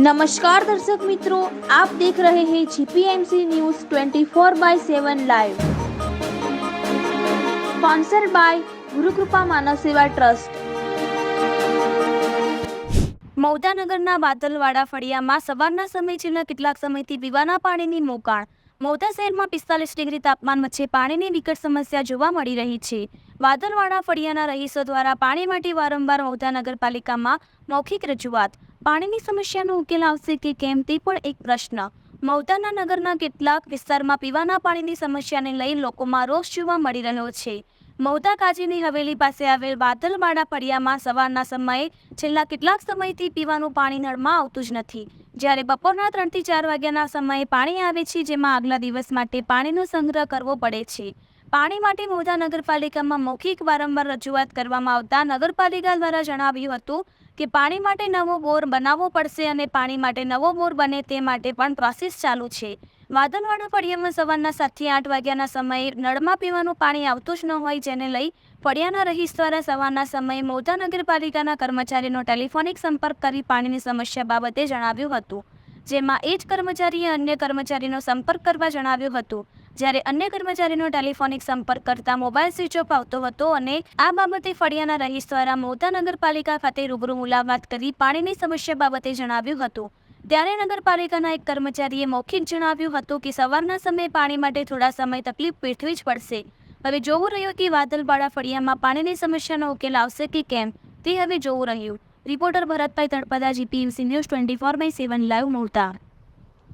નમસ્કાર દર્શક મિત્રો, આપ દેખ રહે હે GPMC news 24 by seven live. Sponsor by Gurukrupa Manav Seva trust. મૌદાનગરના બાદલવાડા ફળિયામાં સવારના સમય છેલ્લા કેટલાક સમયથી પીવાના પાણીની મોકાણ મૌદા શહેરમાં પિસ્તાલીસ ડિગ્રી તાપમાન વચ્ચે પાણીની વિકટ સમસ્યા જોવા મળી રહી છે. વાદલવાડા ફળિયાના રહીશો દ્વારા પાણી માટે વારંવાર મૌદા નગરપાલિકામાં મૌખિક રજૂઆત. પાણીની સમસ્યાનો ઉકેલ આવશે કે કેમ તે પણ એક પ્રશ્ન. મૌતાના નગરના કેટલાક વિસ્તારમાં પીવાના પાણીની સમસ્યાને લઈ લોકોમાં રોષ જોવા મળી રહ્યો છે. મૌતા કાજીની હવેલી પાસે આવેલ બાદલવાડા ફળિયામાં સવારના સમયે છેલ્લા કેટલાક સમયથી પીવાનું પાણી નળમાં આવતું જ નથી. જ્યારે બપોરના ત્રણથી ચાર વાગ્યાના સમયે પાણી આવે છે, જેમાં આગલા દિવસ માટે પાણીનો સંગ્રહ કરવો પડે છે. પાણી માટે મૌદા નગરપાલિકામાં મૌખિક વારંવાર રજૂઆત કરવામાં આવતા નગરપાલિકા દ્વારા જણાવ્યું હતું કે પાણી માટે નવો બોર બનાવવો પડશે અને પાણી માટે નવો બોર બને તે માટે પણ પ્રોસેસ ચાલુ છે. વાદનવાડા ફળિયામાં સવારના સાતથી આઠ વાગ્યાના સમયે નળમાં પીવાનું પાણી આવતું જ ન હોય જેને લઈ ફળિયાના રહીશ દ્વારા સવારના સમયે મૌદા નગરપાલિકાના કર્મચારીનો ટેલિફોનિક સંપર્ક કરી પાણીની સમસ્યા બાબતે જણાવ્યું હતું. જેમાં એ જ કર્મચારીએ અન્ય કર્મચારીનો સંપર્ક કરવા જણાવ્યું હતું. જ્યારે અન્ય કર્મચારીનો ટેલિફોનિક સંપર્ક કરતા મોબાઈલ સ્વિચ ઓફ આવતો હતો અને આ બાબતે ફળિયાના રહીશ દ્વારા મોતા નગરપાલિકા ખાતે રૂબરૂ મુલાકાત કરી પાણીની સમસ્યા બાબતે જણાવ્યું હતું. ત્યારે નગરપાલિકાના એક કર્મચારીએ મૌખિક જણાવ્યું હતું કે સવારના સમયે પાણી માટે થોડા સમય તકલીફ વેઠવી જ પડશે. હવે જોવું રહ્યું કે વાદલવાળા ફળિયામાં પાણીની સમસ્યાનો ઉકેલ આવશે કે કેમ? તે હવે જોવું રહ્યું. Reporter Bharatbhai Talpada GPMC news twenty four by seven, live મોટા